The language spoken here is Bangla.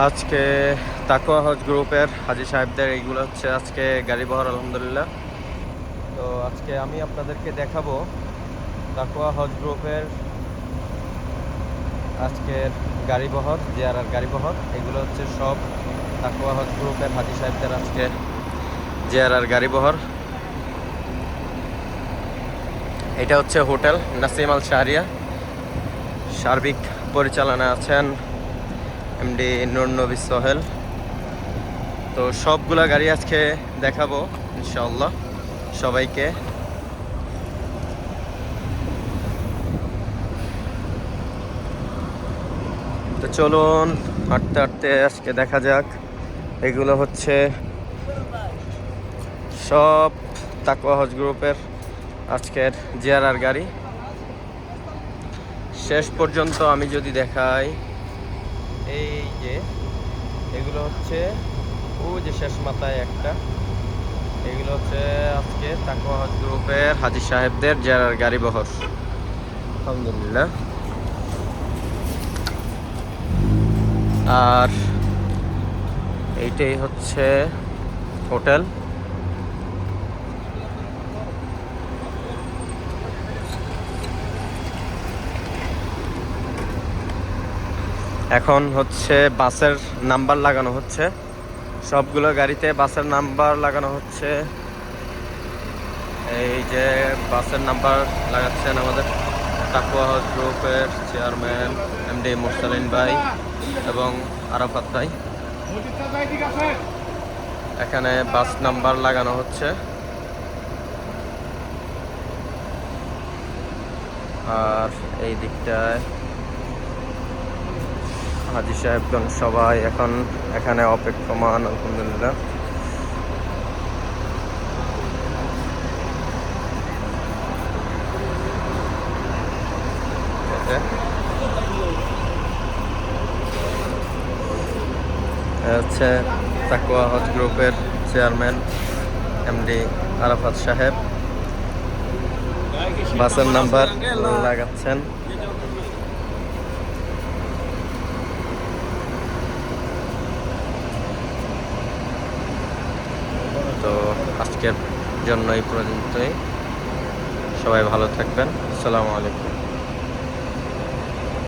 আজকে তাকুয়া হজ গ্রুপের হাজি সাহেবদের এইগুলো হচ্ছে আজকে গাড়ি বহর, আলহামদুলিল্লাহ। তো আজকে আমি আপনাদেরকে দেখাবো তাকুয়া হজ গ্রুপের আজকের গাড়ি বহর, জিয়ারার গাড়ি বহর। এগুলো হচ্ছে সব তাকুয়া হজ গ্রুপের হাজি সাহেবদের আজকে জিয়ারার গাড়ি বহর। এটা হচ্ছে হোটেল নাসিম আল শাহরিয়া। সার্বিক পরিচালনা আছেন এমডি নুর নবী সোহেল তো সবগুলা গাড়ি আজকে দেখাবো, ইনশাআল্লাহ, সবাইকে। তো চলুন, হাঁটতে হাঁটতে আজকে দেখা যাক। এগুলো হচ্ছে সব তাকুয়া হজ গ্রুপের আজকের জিয়ারার গাড়ি। শেষ পর্যন্ত আমি যদি দেখাই এই যে, এগুলো হচ্ছে, ও যে শেষ মাথায় একটা, এগুলো হচ্ছে আজকে তাকুয়া গ্রুপের হাজি সাহেবদের জিয়ারার গাড়ি বহর। আলহামদুলিল্লাহ। আর এইটাই হচ্ছে হোটেল। এখন হচ্ছে বাসের নাম্বার লাগানো হচ্ছে। সবগুলো গাড়িতে বাসের নাম্বার লাগানো হচ্ছে। এই যে বাসের নাম্বার লাগাচ্ছেন আমাদের তাকুয়া হাউস গ্রুপের চেয়ারম্যান এম ডি মুরসালিন ভাই এবং আরাফাত ভাই। এখানে বাস নাম্বার লাগানো হচ্ছে। আর এই দিকটায় হাজি সাহেবগণ সবাই এখন এখানে অপেক্ষমান, আলহামদুলিল্লাহ। হচ্ছে তাকুয়া হজ গ্রুপের চেয়ারম্যান, এমডি আরাফাত সাহেব। বাসের নাম্বার লাগাচ্ছেন তো আজকের জন্য এই পর্যন্তই। সবাই ভালো থাকবেন। আসসালামু আলাইকুম।